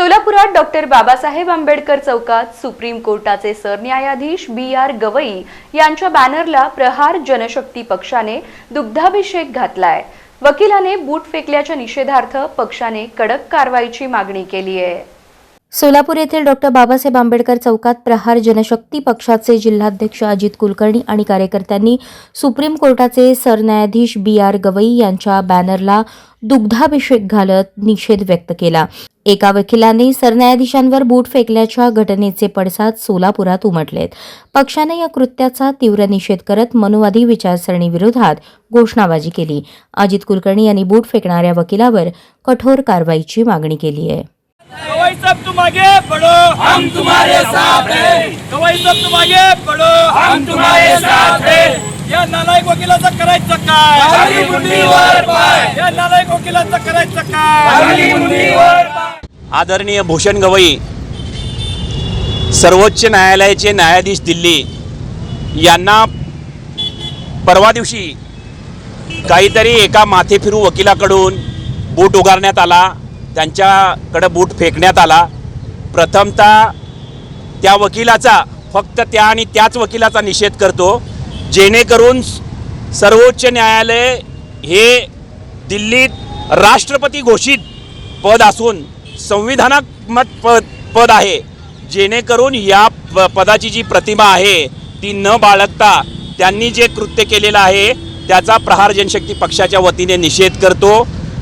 सोलापुरात डॉक्टर बाबासाहेब आंबेडकर चौकात सुप्रीम कोर्टाचे सरन्यायाधीश बी आर गवई यांच्या बॅनरला प्रहार जनशक्ती पक्षाने दुग्धाभिषेक घातलाय. वकिलाने बूट फेकल्याच्या निषेधार्थ पक्षाने कडक कारवाईची मागणी केली आहे सोलापूर येथील डॉक्टर बाबासाहेब आंबेडकर चौकात प्रहार जनशक्ती पक्षाचे जिल्हाध्यक्ष अजित कुलकर्णी आणि कार्यकर्त्यांनी सुप्रीम कोर्टाचे सरन्यायाधीश बी आर गवई यांच्या बॅनरला दुग्धाभिषेक घालत निषेध व्यक्त केला. एका वकिलाने सरन्यायाधीशांवर बूट फेकल्याच्या घटनेचे पडसाद सोलापुरात उमटलेत. पक्षाने या कृत्याचा तीव्र निषेध करत मनुवादी विचारसरणीविरोधात घोषणाबाजी केली. अजित कुलकर्णी यांनी बूट फेकणाऱ्या वकिलावर कठोर कारवाईची मागणी केली आहे. गवाई साहब तुम आगे बढ़ो हम तुम्हारे साथ हैं. गवाई साहब तुम आगे बढ़ो हम तुम्हारे साथ हैं. या नालायक वकिलाचं करायचं काय? या नालायक वकिलाचं करायचं काय? आदरणीय भूषण गवई सर्वोच्च न्यायालयाचे न्यायाधीश दिल्ली यांना परवा दिवशी काहीतरी एका माथे फिरू वकिलाकडून बूट उगारण्यात आला. त्यांच्याकडं बूट फेकण्यात आला. प्रथमतः त्या वकिलाचा फक्त त्या आणि त्याच वकिलाचा निषेध करतो. जेणेकरून सर्वोच्च न्यायालय हे दिल्लीत राष्ट्रपती घोषित पद असून संविधानात्मक पद पद आहे. जेणेकरून या प पदाची जी प्रतिमा आहे ती न बाळगता त्यांनी जे कृत्य केलेलं आहे त्याचा प्रहार जनशक्ती पक्षाच्या वतीने निषेध करतो.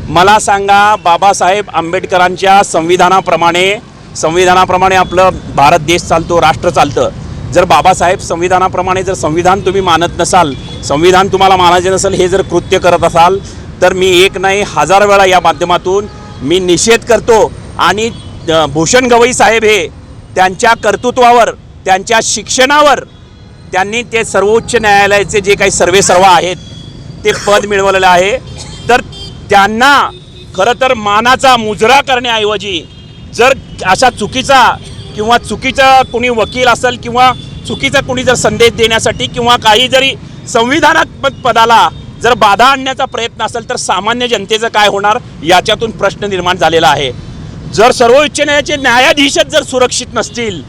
मला सांगा बाबासाहेब आंबेडकरांच्या संविधानाप्रमाणे संविधानाप्रमाणे आपलं भारत देश चालतो राष्ट्र चालतं. जर बाबासाहेब संविधानाप्रमाणे जर संविधान तुम्ही मानत नसाल संविधान तुम्हाला मानायचे नसेल हे जर कृत्य करत असाल तर मी एक नाही हजार वेळा या माध्यमातून मी निषेध करतो आणि भूषण गवई साहेब हे त्यांच्या कर्तृत्वावर त्यांच्या शिक्षणावर त्यांनी ते सर्वोच्च न्यायालयाचे जे काही सर्वे सर्व आहेत ते पद मिळवलेलं आहे. तर त्यांना खरं तर मानाचा मुजरा करण्याऐवजी जर अशा चुकीचा किंवा चुकीचा कोणी वकील असेल किंवा चुकीचा कुणी जर संदेश देण्यासाठी किंवा काही जरी संविधानात्मक पदाला जर बाधा आणण्याचा प्रयत्न असेल तर सामान्य जनतेचं काय होणार? याच्यातून प्रश्न निर्माण झालेला आहे. जर सर्वोच्च न्यायालयाचे न्यायाधीशच जर सुरक्षित नसतील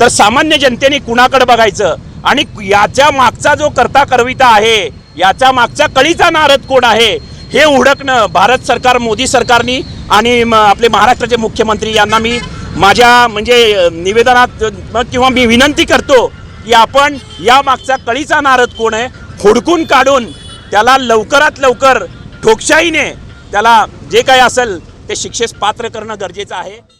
तर सामान्य जनतेने कुणाकडे बघायचं? आणि याच्या मागचा जो करता करविता आहे याच्या मागचा कळीचा नारद कोण आहे? हे उडकणं भारत सरकार मोदी सरकारनी आणि म- आपले महाराष्ट्राचे मुख्यमंत्री यांना मी माझ्या म्हणजे निवेदनात किंवा मी विनंती करतो की आपण या मागचा कळीचा नारद कोण आहे खोडकून काढून त्याला लवकरात लवकर ठोकशाहीने त्याला जे काही असेल ते शिक्षेस पात्र करणं गरजेचं आहे.